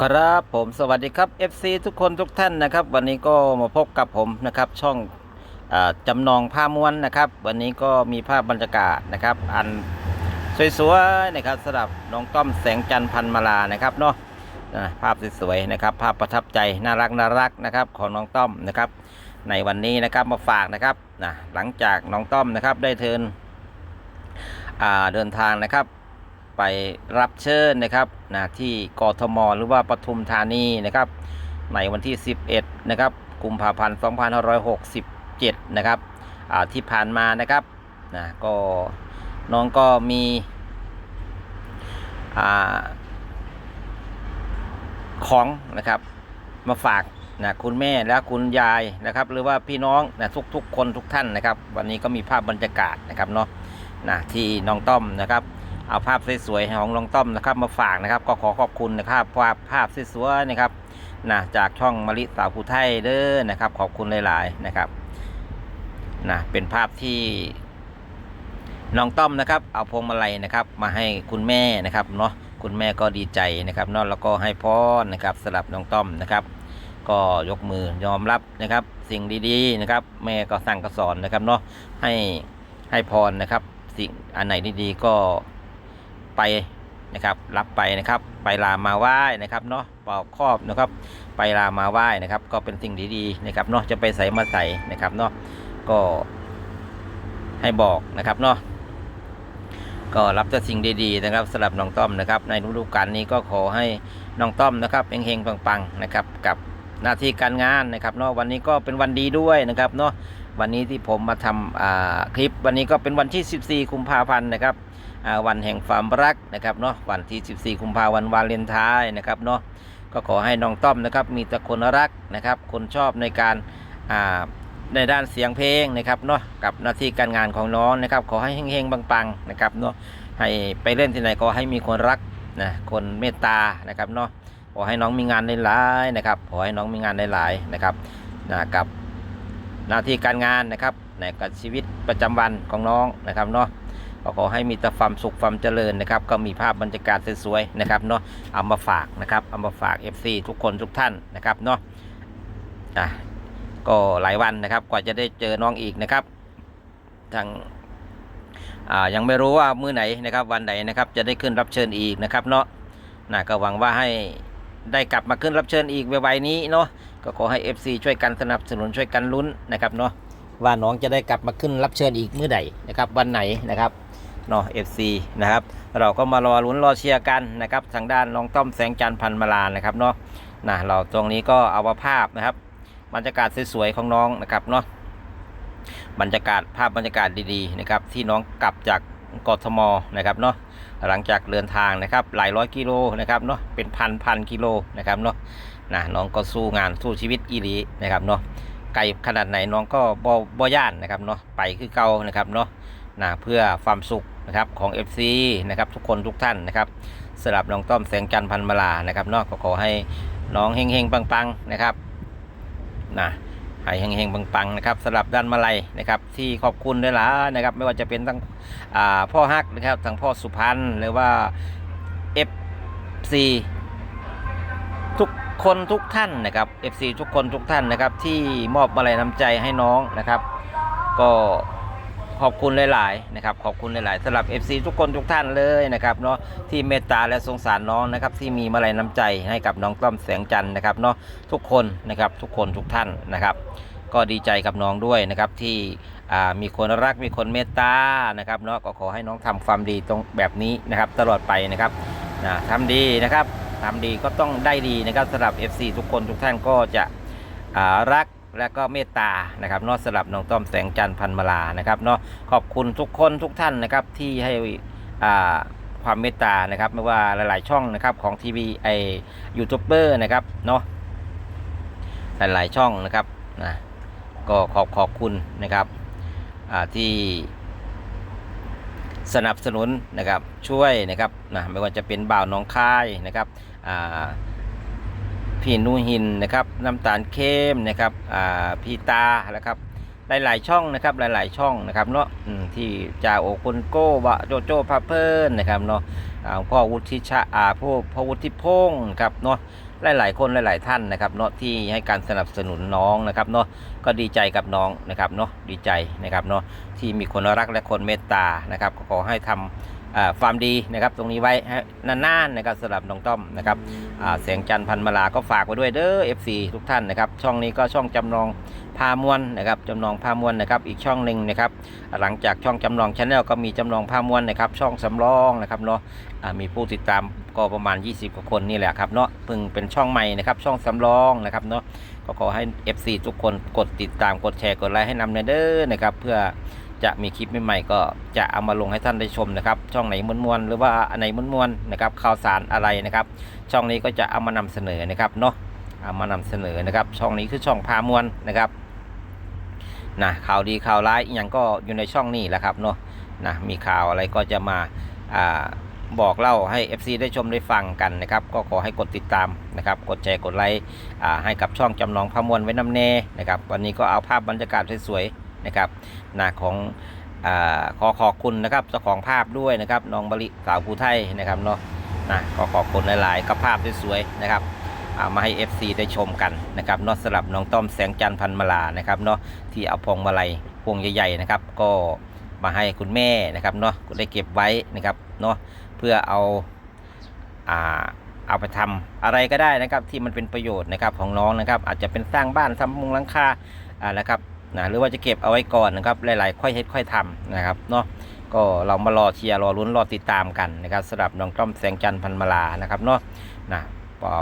ครับผมสวัสดีครับ FC ทุกคนทุกท่านนะครับ วันนี้ก็มาพบกับผมนะครับ ช่องอจำนองผ้าม้วนนะครับ วันนี้ก็มีภาพบรรยากาศนะครับ อันสวยๆนะครับสำหรับน้องต้อมแสงจันทร์พันมาลานะครับเนาะภาพสวยๆนะครับ ภาพประทับใจน่ารักน่ารักนะครับ ของน้องต้อมนะครับ ในวันนี้นะครับมาฝากนะครับนะหลังจากน้องต้อมนะครับได้เทินเดินทางนะครับ ไปรับเชิญนะครับนะที่กทมหรือว่าปทุมธานีนะครับ ในวันที่ 11 นะครับกุมภาพันธ์ 2567 นะครับที่ผ่านมานะครับนะก็น้องก็มีอของนะครับมาฝากนะคุณแม่และคุณยายนะครับ หรือว่าพี่น้องนะทุกๆคนทุกท่านนะครับ วันนี้ก็มีภาพบรรยากาศนะครับเนาะนะที่น้องต้อมนะครับ เอาภาพสวยๆของน้องต้อมนะครับมาฝากนะครับก็ขอขอบคุณนะครับภาพภาพสวยๆนะครับนะจากช่องมะลิสาวภูไทยเด้อนะครับ ขอบคุณหลายๆนะครับนะเป็นภาพที่น้องต้อมนะครับ เอาพวงมาลัยนะครับ มาให้คุณแม่นะครับเนาะคุณแม่ก็ดีใจนะครับเนาะแล้วก็ให้พรนะครับสำหรับน้องต้อมนะครับ ก็ยกมือยอมรับนะครับ สิ่งดีๆนะครับ แม่ก็สั่งก็สอนนะครับเนาะให้ให้พรนะครับ สิ่งอันไหนดีๆก็ ไปนะครับ รับไปนะครับ ไปลามาไหว้นะครับเนาะป่าครอบนะครับ ไปลามาไหว้นะครับ ก็เป็นสิ่งดีๆนะครับเนาะจะไปใส่มาใส่นะครับเนาะก็ให้บอกนะครับเนาะก็รับแต่สิ่งดีๆนะครับสำหรับน้องต้อมนะครับ ในฤดูกาลนี้ก็ขอให้น้องต้อมนะครับเฮงๆปังๆนะครับ กับหน้าที่การงานนะครับเนาะวันนี้ก็เป็นวันดีด้วยนะครับเนาะวันนี้ที่ผมมาทำอ่าคลิปวันนี้ก็เป็นวันที่ 14 กุมภาพันธ์นะครับ วันแห่งความรักนะครับเนาะวันที่ 14 กุมภาพันธ์วันวาเลนไทน์นะครับเนาะก็ขอให้น้องต้อมนะครับมีแต่คนรักนะครับ คนชอบในการในด้านเสียงเพลงนะครับเนาะกับหน้าที่การงานของน้องนะครับ ขอให้เฮงๆปังๆนะครับเนาะให้ไปเล่นที่ไหนก็ให้มีคนรักนะคนเมตตานะครับเนาะขอให้น้องมีงานหลายๆนะครับขอให้น้องมีงานหลายๆนะครับนะกับหน้าที่การงานนะครับในกับชีวิตประจำวันของน้องนะครับเนาะ ก็ขอให้มีแต่ความสุขความเจริญนะครับ ก็มีภาพบรรยากาศสวยๆนะครับเนาะเอามาฝากนะครับเอามาฝาก FC ทุกคนทุกท่านนะครับเนาะอะก็หลายวันนะครับกว่าจะได้เจอน้องอีกนะครับทางอ่ายังไม่รู้ว่ามื้อไหนนะครับ วันไหนนะครับจะได้ขึ้นรับเชิญอีกนะครับเนาะนะก็หวังว่าให้ได้กลับมาขึ้นรับเชิญอีกไวๆนี้เนาะก็ขอให้ FC ช่วยกันสนับสนุนช่วยกันลุ้นนะครับเนาะว่าน้องจะได้กลับมาขึ้นรับเชิญอีกเมื่อใดนะครับวันไหนนะครับ เนาะ FC นะครับ เราก็มารอลุ้นรอเชียร์กันนะครับ ทางด้านน้องต้อมแสงจันทร์พันมาลานะครับเนาะนะเราตรงนี้ก็เอาภาพนะครับ บรรยากาศสวยๆของน้องนะครับเนาะบรรยากาศภาพบรรยากาศดีๆนะครับที่น้องกลับจากกทมนะครับเนาะหลังจากเดินทางนะครับหลายร้อยกิโลนะครับเนาะเป็นพันพันกิโลนะครับเนาะนะน้องก็สู้งานสู้ชีวิตอีหลีนะครับเนาะไกลขนาดไหนน้องก็บ่บ่ย่านนะครับเนาะไปคือเก่านะครับเนาะ นะเพื่อความสุขนะครับของ FC นะครับทุกคนทุกท่านนะครับสำหรับน้องต้อมแสงจันพันมาลานะครับนาะก็ขอให้น้องเฮงเฮงๆปังๆนะครับนะให้เฮงเฮงๆปังๆนะครับสำหรับด้านมาลัยนะครับที่ขอบคุณด้วยล่ะนะครับไม่ว่าจะเป็นทั้งพ่อฮักนะครับทางพ่อสุพรรณหรือว่า FC ทุกคนทุกท่านนะครับ FC ทุกคนทุกท่านนะครับที่มอบอะไรน้ำใจให้น้องนะครับ ก็ ขอบคุณหลาย ๆ นะครับ ขอบคุณหลาย ๆสำหรับ FC ทุกคนทุกท่านเลยนะครับเนาะที่เมตตาและสงสารน้องนะครับที่มีมาลัยน้ำใจให้กับน้องต้อมแสงจันทร์นะครับเนาะทุกคนนะครับทุกคนทุกท่านนะครับ ก็ดีใจกับน้องด้วยนะครับที่มีคนรักมีคนเมตตานะครับเนาะก็ขอให้น้องทำความดีตรงแบบนี้นะครับ ตลอดไปนะครับนะทำดีนะครับทำดีก็ต้องได้ดีนะครับสำหรับ FC ทุกคนทุกท่านก็จะรัก และก็เมตตานะครับเนอกสำหรับน้องต้อมแสงจันทร์พันมลานะครับเนาะขอบคุณทุกคนทุกท่านนะครับที่ให้อ่าความเมตตานะครับไม่ว่าหลาย ๆ ช่องนะครับของทีวีไอยูทูบเบอร์นะครับเนาะหลาย ๆ ช่องนะครับนะก็ขอบขอบคุณนะครับอ่าที่สนับสนุนนะครับช่วยนะครับนะไม่ว่าจะเป็นบ่าวน้องคายนะครับอ่า พี่นูหินนะครับน้ำตาลเข้มนะครับอ่าพี่ตานะครับหลาย ๆ ช่องนะครับหลาย ๆ ช่องนะครับเนาะที่จ่าโอคุณโก้บะโจโจ้พาเพลินนะครับเนาะพ่อวุฒิชาอาพ่อพ่อวุฒิพงศ์ครับเนาะหลาย ๆ คนหลาย ๆ ท่านนะครับเนาะที่ให้การสนับสนุนน้องนะครับเนาะก็ดีใจกับน้องนะครับเนาะดีใจนะครับเนาะที่มีคนรักและคนเมตตานะครับก็ขอให้ทำอ่า ความดีนะครับตรงนี้ไว้นานๆนะครับสำหรับน้องต้อมนะครับอ่าเสียงจันทร์พันมาลาก็ฝากไว้ด้วยเด้อ FC ทุกท่านนะครับช่องนี้ก็ช่องจำลองพามวลนะครับจำลองพามวลนะครับอีกช่องหนึ่งนะครับหลังจากช่องจำลองชาแนลก็มีจำลองภามวนนะครับช่องสำรองนะครับเนาะมีผู้ติดตามก็ประมาณ 20กว่าคนนี่แหละครับเนาะเพิ่งเป็นช่องใหม่นะครับช่องสำรองนะครับเนาะก็ขอให้ FC ทุกคนกดติดตามกดแชร์กดไลค์ให้นำเด้อนะครับเพื่อ จะมีคลิปใหม่ๆก็จะเอามาลงให้ท่านได้ชมนะครับ ช่องไหนม้วนๆหรือว่าอันไหนม้วนๆนะครับข่าวสารอะไรนะครับ ช่องนี้ก็จะเอามานำเสนอนะครับเนาะเอามานำเสนอนะครับ ช่องนี้คือช่องพามวลนะครับนะข่าวดีข่าวร้ายอย่างก็อยู่ในช่องนี้แหละครับเนาะนะมีข่าวอะไรก็จะมาอ่าบอกเล่าให้ FC ได้ชมได้ฟังกันนะครับ ก็ขอให้กดติดตามนะครับ กดแชร์กดไลค์ให้กับช่องจำลองพามวลไว้นำเนนะครับ วันนี้ก็เอาภาพบรรยากาศสวยๆ นะครับนะของอขอขอบคุณนะครับเจ้าของภาพด้วยนะครับน้องบริสาวภูไทยนะครับเนาะนะขอขอบคุณหลายๆกับภาพสวยๆนะครับามาให้ FC ได้ชมกันนะครับนอกสลับน้องต้อมแสงจันทร์พันมาลานะครับเนาะที่เอาพวงมาลัยพวงใหญ่ๆนะครับ ก็มาให้คุณแม่นะครับเนาะได้เก็บไว้นะครับเนาะเพื่อเอาอ่าเอาไปทำอะไรก็ได้นะครับที่มันเป็นประโยชน์นะครับของน้องนะครับ อาจจะเป็นสร้างบ้านทำมุงหลังคาอ่านะครับ นะหรือว่าจะเก็บเอาไว้ก่อนนะครับหลายๆ ค่อยเฮ็ดค่อยทำนะครับเนาะก็เรามารอเชียร์รอลุ้นรอติดตามกันนะครับสำหรับน้องต้อมแสงจันทร์พันมาลานะครับเนาะนะ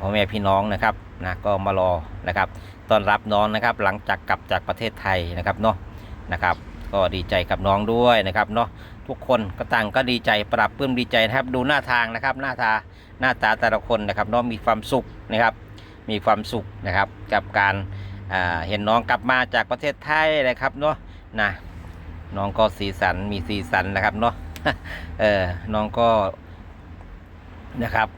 พ่อแม่พี่น้องนะครับนะก็มารอนะครับต้อนรับน้องนะครับหลังจากกลับจากประเทศไทยนะครับเนาะนะครับ ก็ดีใจกับน้องด้วยนะครับเนาะทุกคนก็ต่างก็ดีใจปรับปลื้มดีใจนะครับดูหน้าทางนะครับหน้าตาหน้าตาแต่ละคนนะครับเนาะมีความสุขนะครับ มีความสุขนะครับกับการ เห็นน้องกลับมาจากประเทศไทยนะครับเนาะนะน้องก็สีสันมีสีสันนะครับเนาะเออน้องก็นะครับ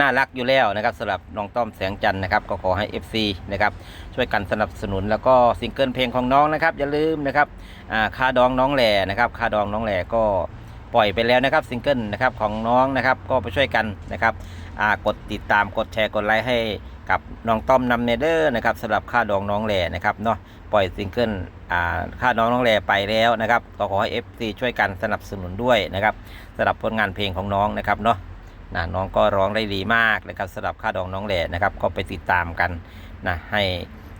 น่ารักอยู่แล้วนะครับสำหรับน้องต้อมแสงจันทร์นะครับก็ขอให้ FC นะครับช่วยกันสนับสนุนแล้วก็ซิงเกิลเพลงของน้องนะครับอย่าลืมนะครับอ่าคาดองน้องแหล่นะครับคาดองน้องแหล่ก็ ปล่อยไปแล้วนะครับซิงเกิลนะครับของน้องนะครับก็ไปช่วยกันนะครับกดติดตามกดแชร์กดไลค์ให้กับน้องต้อมนำเนเดอร์นะครับสำหรับค่าดองน้องแหล่นะครับเนาะปล่อยซิงเกิลอ่าค่าดองน้องแหล่ไปแล้วนะครับก็ขอให้ FC ช่วยกันสนับสนุนด้วยนะครับสำหรับผลงานเพลงของน้องนะครับเนาะนะน้องก็ร้องได้ดีมากนะครับสำหรับค่าดองน้องแหล่นะครับก็ไปติดตามกันนะให้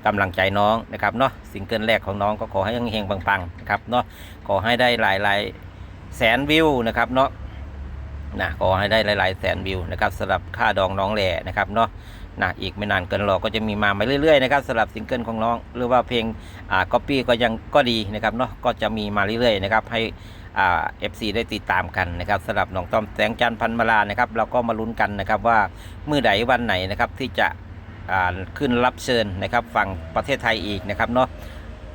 กำลังใจน้องนะครับเนาะซิงเกิลแรกของน้องก็ขอให้ยังเฮงปังๆนะครับเนาะขอให้ได้หลายๆ แสนวิวนะครับเนาะนะขอให้ได้หลาย ๆ แสนวิวนะครับสำหรับค่าดองน้องแหล่นะครับเนาะนะอีกไม่นานเกินรอก็จะมีมามาเรื่อย ๆ นะครับสำหรับซิงเกิลของน้อง หรือว่าเพลงอ่าก๊อปปี้ก็ยังก็ดีนะครับเนาะก็จะมีมาเรื่อย ๆ นะครับให้อ่า FC ได้ติดตามกันนะครับสำหรับน้องต้อมแสงจันทร์พันมาลานะครับเราก็มาลุ้นกันนะครับว่าเมื่อใดวันไหนนะครับที่จะอ่าขึ้นรับเชิญนะครับฝั่งประเทศไทยอีกนะครับเนาะ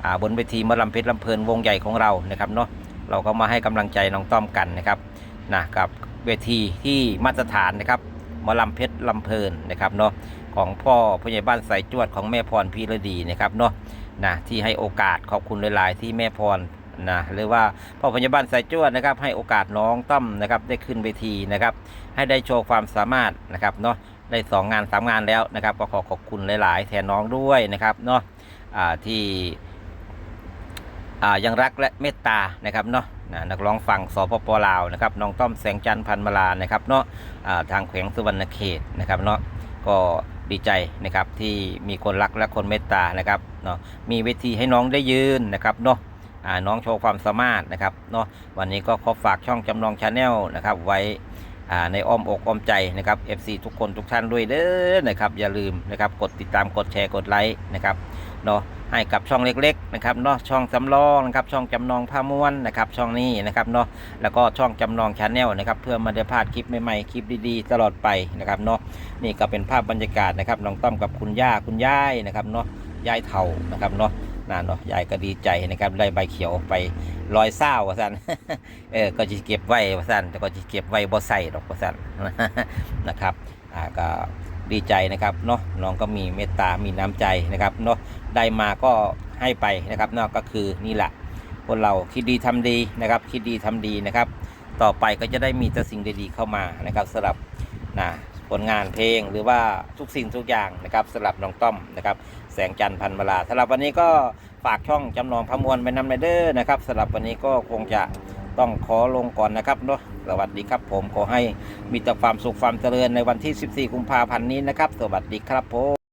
อ่าบนเวทีมอลำเพชรลำเพลินวงใหญ่ของเรานะครับเนาะ เราก็มาให้กำลังใจน้องต้อมกันนะครับนะกับเวทีที่มาตรฐานนะครับมอลำเพชรลำเพลินนะครับเนาะของพ่อผู้ใหญ่บ้านสายจวดของแม่พรพีระดีนะครับเนาะนะที่ให้โอกาสขอบคุณหลาย ๆ ที่แม่พรนะหรือว่าพ่อพยาบาลสายจวดนะครับ ให้โอกาสน้องต้อมนะครับได้ขึ้นเวทีนะครับ ให้ได้โชว์ความสามารถนะครับเนาะได้สองงานสามงานแล้วนะครับ ก็ขอขอบคุณหลาย ๆ แทนน้องด้วยนะครับเนาะที่ ยังรักและเมตตานะครับเนาะนักร้องฝั่งสปปลาวนะครับน้องต้อมแสงจันทร์พันมาลานะครับเนาะทางแขวงสุวรรณเขตนะครับเนาะก็ดีใจนะครับที่มีคนรักและคนเมตตานะครับเนาะมีเวทีให้น้องได้ยืนนะครับเนาะน้องโชว์ความสามารถนะครับเนาะวันนี้ก็ขอฝากช่องจำลองชาแนลนะครับไว้ในอ้อมอกอ้อมใจนะครับ FC ทุกคนทุกท่านด้วยเด้อนะครับอย่าลืมนะครับกดติดตามกดแชร์กดไลค์นะครับเนาะ ให้กับช่องเล็กๆนะครับเนาะช่องสำรองนะครับช่องจำลองผ้าม้วนนะครับช่องนี้นะครับเนาะแล้วก็ช่องจำลองชาแนลนะครับเพื่อมาได้พลาดคลิปใหม่ๆคลิปดีๆ ตลอดไปนะครับเนาะนี่ก็เป็นภาพบรรยากาศนะครับน้องต้อมกับคุณย่าคุณยายนะครับเนาะยายเถ่านะครับเนาะน่าเนาะยายก็ดีใจนะครับได้ใบเขียวไปลอยเศร้าว่าสันเออก็จะเก็บไว้ว่าสันแต่ก็จะเก็บไว้บ่ใส่ดอกว่าสันนะครับอ่าก็ ดีใจนะครับเนาะน้องก็มีเมตตามีน้ำใจนะครับเนาะได้มาก็ให้ไปนะครับเนาะก็คือนี่แหละคนเราคิดดีทำดีนะครับ คิดดีทำดีนะครับ ต่อไปก็จะได้มีแต่สิ่งดีๆเข้ามานะครับสำหรับนะผลงานเพลงหรือว่าทุกสิ่งทุกอย่างนะครับสำหรับน้องต้อมนะครับ แสงจันทร์พันเวลาสำหรับวันนี้ก็ฝากช่องจำลองพระมวลไปนำในเด้อนะครับสำหรับวันนี้ก็คงจะ ต้องขอลงก่อนนะครับเนาะสวัสดีครับผมขอให้มีแต่ความสุขความเจริญในวันที่ 14 กุมภาพันธ์นี้นะครับ สวัสดีครับผม